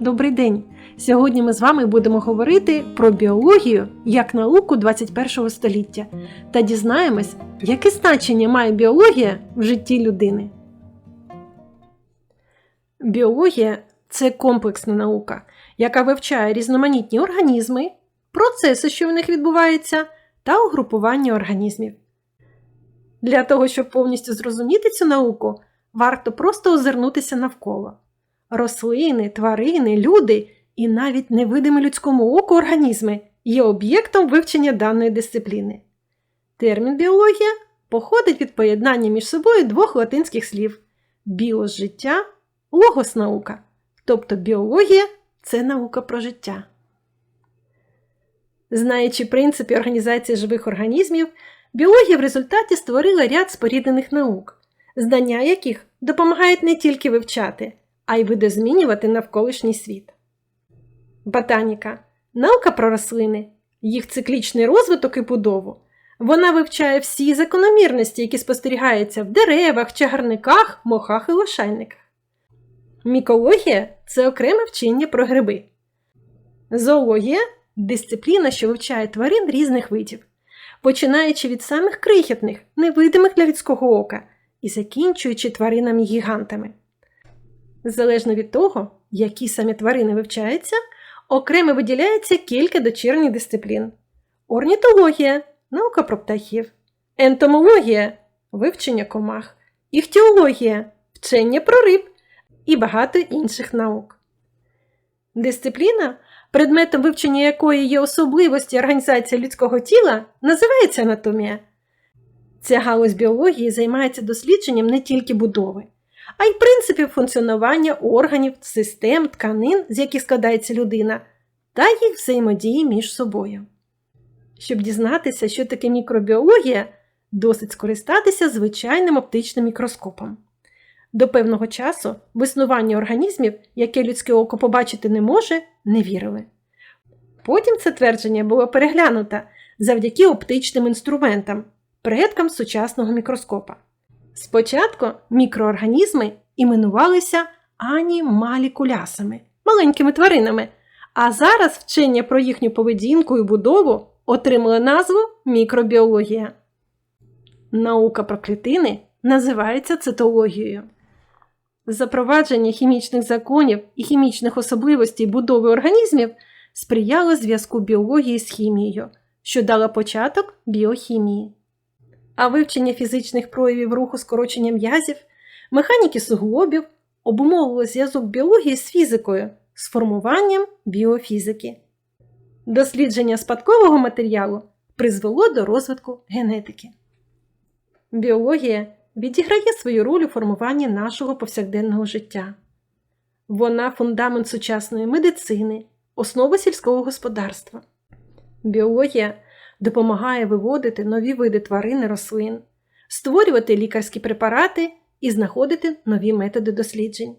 Добрий день! Сьогодні ми з вами будемо говорити про біологію як науку 21 століття та дізнаємось, яке значення має біологія в житті людини. Біологія це комплексна наука, яка вивчає різноманітні організми, процеси, що в них відбуваються, та угрупування організмів. Для того, щоб повністю зрозуміти цю науку, варто просто озирнутися навколо. Рослини, тварини, люди і навіть невидимі людському оку організми є об'єктом вивчення даної дисципліни. Термін біологія походить від поєднання між собою двох латинських слів біос життя, логос наука. Тобто біологія це наука про життя. Знаючи принципи організації живих організмів, біологія в результаті створила ряд споріднених наук, знання яких допомагають не тільки вивчати, а й видозмінювати навколишній світ. Ботаніка наука про рослини, їх циклічний розвиток і будову. Вона вивчає всі закономірності, які спостерігаються в деревах, чагарниках, мохах і лошайниках. Мікологія це окреме вчення про гриби. Зоологія дисципліна, що вивчає тварин різних видів, починаючи від самих крихітних, невидимих для людського ока, і закінчуючи тваринами гігантами. Залежно від того, які саме тварини вивчаються, окремо виділяється кілька дочірніх дисциплін: орнітологія наука про птахів, ентомологія вивчення комах, іхтіологія вчення про риб і багато інших наук. Дисципліна, предметом вивчення якої є особливості організації людського тіла, називається анатомія. Ця галузь біології займається дослідженням не тільки будови, а й принципів функціонування органів, систем, тканин, з яких складається людина, та їх взаємодії між собою. Щоб дізнатися, що таке мікробіологія, досить скористатися звичайним оптичним мікроскопом. До певного часу в існування організмів, яке людське око побачити не може, не вірили. Потім це твердження було переглянуто завдяки оптичним інструментам, предкам сучасного мікроскопа. Спочатку мікроорганізми іменувалися анімалікулясами, маленькими тваринами, а зараз вчення про їхню поведінку і будову отримали назву мікробіологія. Наука про клітини називається цитологією. Запровадження хімічних законів і хімічних особливостей будови організмів сприяло зв'язку біології з хімією, що дало початок біохімії. А вивчення фізичних проявів руху скорочення м'язів, механіки суглобів обумовило зв'язок біології з фізикою, з формуванням біофізики. Дослідження спадкового матеріалу призвело до розвитку генетики. Біологія відіграє свою роль у формуванні нашого повсякденного життя. Вона фундамент сучасної медицини, основа сільського господарства. Біологія допомагає виводити нові види тварин і рослин, створювати лікарські препарати і знаходити нові методи досліджень.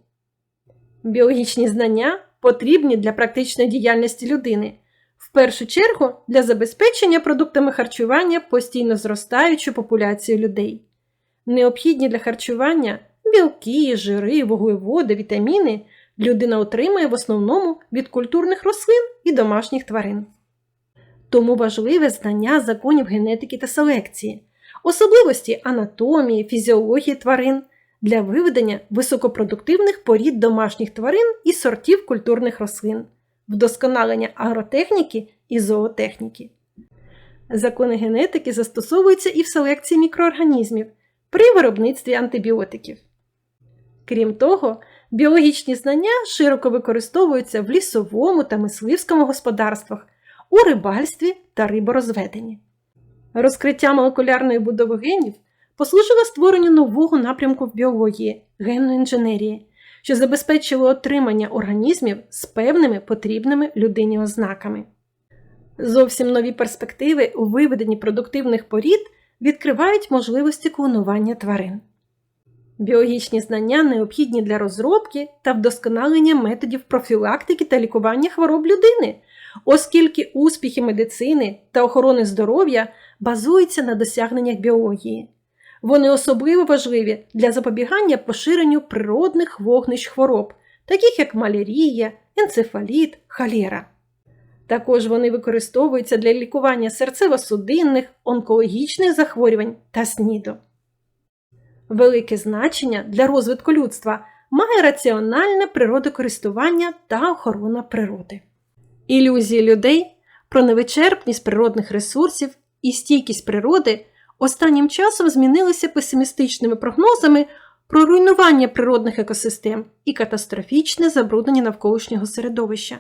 Біологічні знання потрібні для практичної діяльності людини, в першу чергу для забезпечення продуктами харчування постійно зростаючу популяцію людей. Необхідні для харчування білки, жири, вуглеводи, вітаміни людина отримує в основному від культурних рослин і домашніх тварин. Тому важливе знання законів генетики та селекції, особливості анатомії, фізіології тварин для виведення високопродуктивних порід домашніх тварин і сортів культурних рослин, вдосконалення агротехніки і зоотехніки. Закони генетики застосовуються і в селекції мікроорганізмів при виробництві антибіотиків. Крім того, біологічні знання широко використовуються в лісовому та мисливському господарствах, у рибальстві та риборозведенні. Розкриття молекулярної будови генів послужило створенню нового напрямку в біології генної інженерії, що забезпечило отримання організмів з певними потрібними людині ознаками. Зовсім нові перспективи у виведенні продуктивних порід відкривають можливості клонування тварин. Біологічні знання необхідні для розробки та вдосконалення методів профілактики та лікування хвороб людини, оскільки успіхи медицини та охорони здоров'я базуються на досягненнях біології. Вони особливо важливі для запобігання поширенню природних вогнищ хвороб, таких як малярія, енцефаліт, холера. Також вони використовуються для лікування серцево-судинних, онкологічних захворювань та СНІДу. Велике значення для розвитку людства має раціональне природокористування та охорона природи. Ілюзії людей про невичерпність природних ресурсів і стійкість природи останнім часом змінилися песимістичними прогнозами про руйнування природних екосистем і катастрофічне забруднення навколишнього середовища.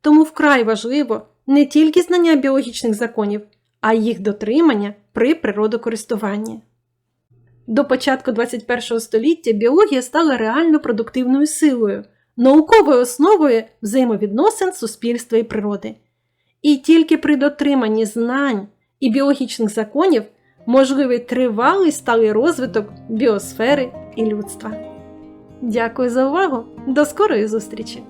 Тому вкрай важливо не тільки знання біологічних законів, а й їх дотримання при природокористуванні. До початку 21 століття біологія стала реально продуктивною силою, науковою основою взаємовідносин суспільства і природи. І тільки при дотриманні знань і біологічних законів можливий тривалий сталий розвиток біосфери і людства. Дякую за увагу! До скорої зустрічі!